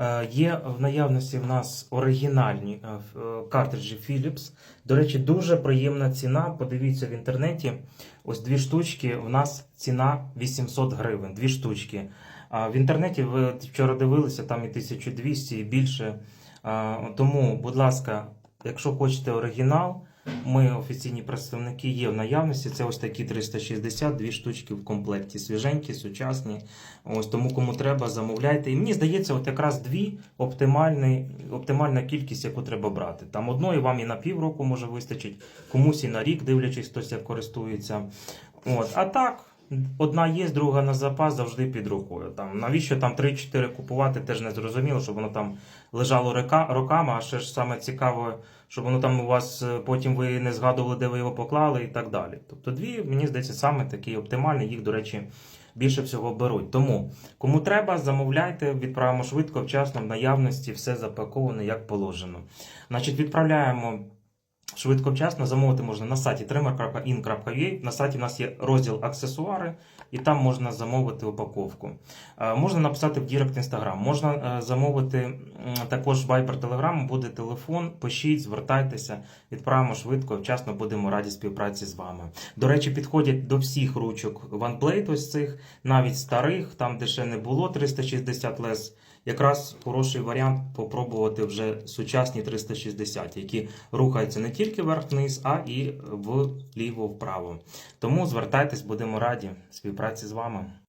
Е, Є в наявності в нас оригінальні е, е, картриджі Philips. До речі, дуже приємна ціна. Подивіться в інтернеті. Ось дві штучки. В нас ціна 800 гривень. Дві штучки. В інтернеті ви вчора дивилися, там і 1200 і більше. Тому, будь ласка, якщо хочете оригінал, ми офіційні представники є в наявності. Це ось такі 360, дві штучки в комплекті. Свіженькі, сучасні. Ось тому кому треба, замовляйте. І мені здається, от якраз дві оптимальні, оптимальна кількість, яку треба брати. Там одної вам і на півроку може вистачить, комусь і на рік, дивлячись, хтось як користується. От. А так. Одна є, друга на запас завжди під рукою. Там навіщо там 3-4 купувати, теж не зрозуміло, щоб воно там лежало река, роками, а ще ж саме цікаво, щоб воно там у вас е, потім ви не згадували, де ви його поклали і так далі. Тобто дві, мені здається, саме такі оптимальні, їх, до речі, більше всього беруть. Тому кому треба, замовляйте, відправимо швидко, вчасно, в наявності, все запаковане як положено. Значить, відправляємо. Швидко вчасно замовити можна на сайті trimmer.in.ua. На сайті у нас є розділ аксесуари, і там можна замовити упаковку. Е, Можна написати в Дірект Instagram, можна е, замовити також Viber Telegram, буде телефон, пишіть, звертайтеся, відправимо швидко, вчасно будемо раді співпраці з вами. До речі, підходять до всіх ручок OneBlade ось цих, навіть старих, там де ще не було 360 лес. Якраз хороший варіант попробувати вже сучасні 360, які рухаються не тільки вверх-вниз, а і вліво-вправо. Тому звертайтесь, будемо раді співпраці з вами.